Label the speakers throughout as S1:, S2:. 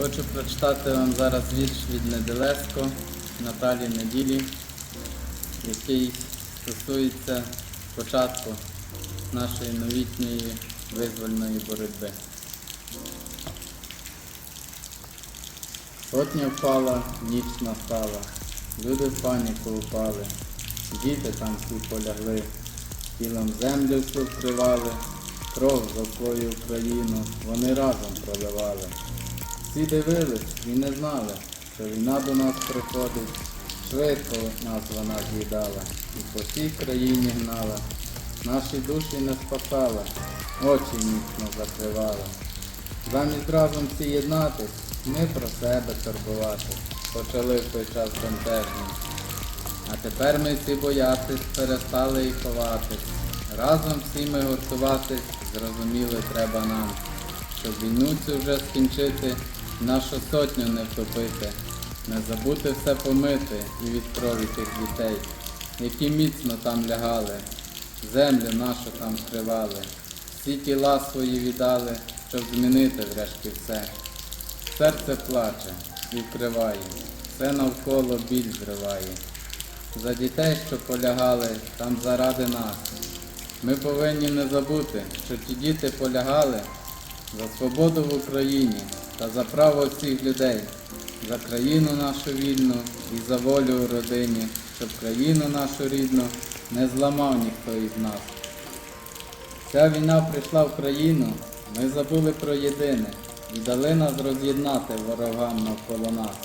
S1: Хочу прочитати вам зараз вірш від Неделеско Наталі Неділі, який стосується початку нашої новітньої визвольної боротьби. Сотня впала, ніч настала, люди в паніку упали, діти там всі полягли, тілом землю всю вкривали, кров за свою Україну вони разом проливали. Всі дивились і не знали, що війна до нас приходить, швидко нас вона з'їдала і по всій країні гнала. Наші душі не спасала, очі міцно закривала. Замість разом всі єднатись, ми про себе турбувати, почали в той час бентежним. А тепер ми всі боятись, перестали і ховатись. Разом всі ми гуртуватись, зрозуміли треба нам, щоб війну цю вже скінчити, нашу сотню не втопити, не забути все помити і від крові тих дітей, які міцно там лягали, землю нашу там скривали, всі тіла свої віддали, щоб змінити врешті все. Серце плаче і вкриває, все навколо біль зриває. За дітей, що полягали там заради нас. Ми повинні не забути, що ті діти полягали за свободу в Україні та за право всіх людей, за країну нашу вільну і за волю у родині, щоб країну нашу рідну не зламав ніхто із нас. Ця війна прийшла в країну, ми забули про єдине і дали нас роз'єднати ворогам навколо нас.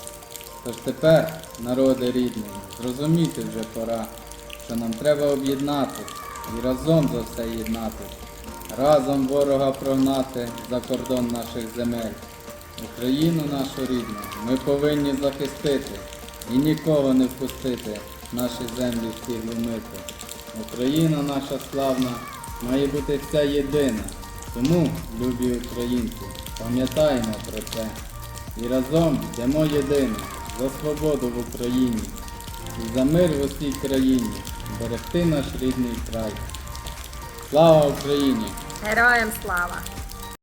S1: Тож тепер, народи рідний, зрозуміти вже пора, що нам треба об'єднатись і разом за все єднатись, разом ворога прогнати за кордон наших земель. Україну нашу рідну ми повинні захистити і нікого не впустити наші землі всі глумити. Україна наша славна має бути вся єдина. Тому, любі українці, пам'ятаємо про це. І разом йдемо єдино за свободу в Україні і за мир в усій країні, берегти наш рідний край. Слава Україні!
S2: Героям слава!